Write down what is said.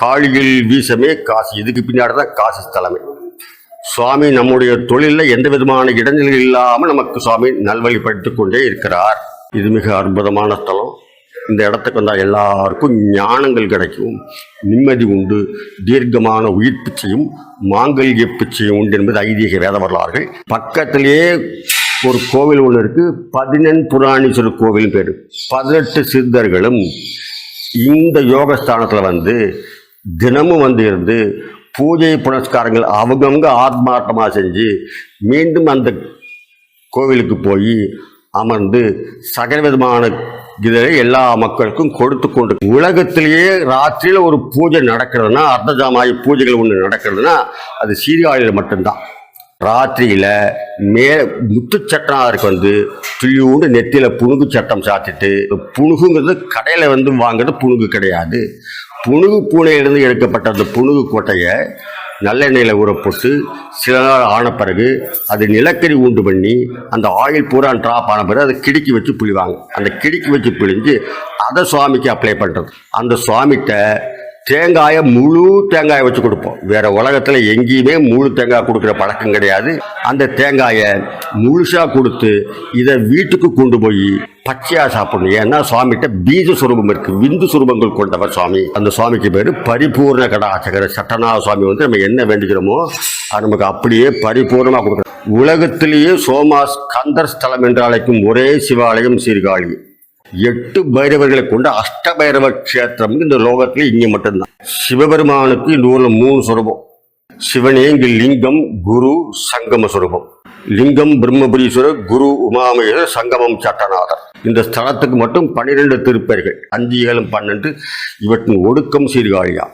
காளியில் வீசமே காசு இதுக்கு பின்னாடி தான் காசு தலைமை. சுவாமி நம்முடைய தொழிலில் எந்த விதமான இடைஞ்சல்கள் இல்லாமல் நமக்கு சுவாமி நல்வழிப்படுத்திக் கொண்டே இருக்கிறார். இது மிக அற்புதமான ஸ்தலம் இந்த இடத்துக்கு வந்தால் எல்லாருக்கும் ஞானங்கள் கிடைக்கும். நிம்மதி உண்டு. தீர்க்கமான உயிர் பிச்சையும் மாங்கல்ய பிச்சையும் உண்டு என்பது ஐதீக வேத வரலாறுகள். பக்கத்திலேயே ஒரு கோவில் ஒன்று இருக்குது பதினெண் புராணீஸ்வரர் கோவில் பேர். பதினெட்டு சித்தர்களும் இந்த யோகஸ்தானத்தில் வந்து தினமும் வந்து இருந்து பூஜை புனஸ்காரங்கள் அவங்கவுங்க ஆத்மார்த்தமாக செஞ்சு மீண்டும் அந்த கோவிலுக்கு போய் அமர்ந்து சகல விதமான இதை எல்லா மக்களுக்கும் கொடுத்து கொண்டு உலகத்திலேயே ராத்திரியில் ஒரு பூஜை நடக்கிறதுனா அர்த்தஜாமாயி பூஜைகள் ஒன்று நடக்கிறதுனா அது சீர்காழியில் மட்டும்தான். ராத்திரியில் மே முத்து சட்டனாருக்கு வந்து துளியோண்டு நெத்தியில் புணுகு சட்டம் சாத்திட்டு புணுகுங்கிறது கடையில் வந்து வாங்குறது புணுகு கிடையாது. புணுகு பூனையிலிருந்து எடுக்கப்பட்ட அந்த புணுகு கோட்டையை நல்லெண்ணெயில் ஊற போட்டு சில நாள் ஆன பிறகு அது நிலக்கரி உண்டு பண்ணி அந்த ஆயில் பூரா ட்ராப் ஆன பிறகு அதை கிடுக்கி வச்சு புளிவாங்க அந்த கிடுக்கி வச்சு புளிஞ்சு அதை சுவாமிக்கு அப்ளை பண்ணுறது அந்த சுவாமிகிட்ட தேங்காயை முழு தேங்காயை வச்சு கொடுப்போம். வேற உலகத்தில் எங்கேயுமே முழு தேங்காய் கொடுக்குற பழக்கம் கிடையாது. அந்த தேங்காயை முழுசாக கொடுத்து இதை வீட்டுக்கு கொண்டு போய் பச்சையாக சாப்பிடணும். ஏன்னா சுவாமிகிட்ட பீஜ சுரூபம் இருக்குது விந்து சுரூபங்கள் கொண்டவர் சுவாமி. அந்த சுவாமிக்கு பேர் பரிபூர்ண கடாச்சகர சட்டநாத சுவாமி வந்து நம்ம என்ன வேண்டிக்கிறோமோ அது நமக்கு அப்படியே பரிபூர்ணமாக கொடுக்குறோம் உலகத்திலேயே சோமா ஸ்கந்தர் ஸ்தலம் என்று அழைக்கும் ஒரே சிவாலயம் சீர்காழி. எட்டு பைரவர்களை கொண்ட அஷ்ட பைரவ கஷேத்திரம் இந்த லோகத்துல இங்கே மட்டும்தான். சிவபெருமானுக்கு இந்த ஊரில் மூணு சுரபம். சிவனே இங்கு லிங்கம் குரு சங்கம சுரூபம். லிங்கம் பிரம்மபுரீஸ்வரர் குரு உமாமேஸ்வரர் சங்கமம் சட்டநாதர். இந்த ஸ்தலத்துக்கு மட்டும் பன்னிரெண்டு திருப்பெயர்கள். அஞ்சு ஏழு பன்னெண்டு. இவற்றின் ஒடுக்கம் சீர்காழியா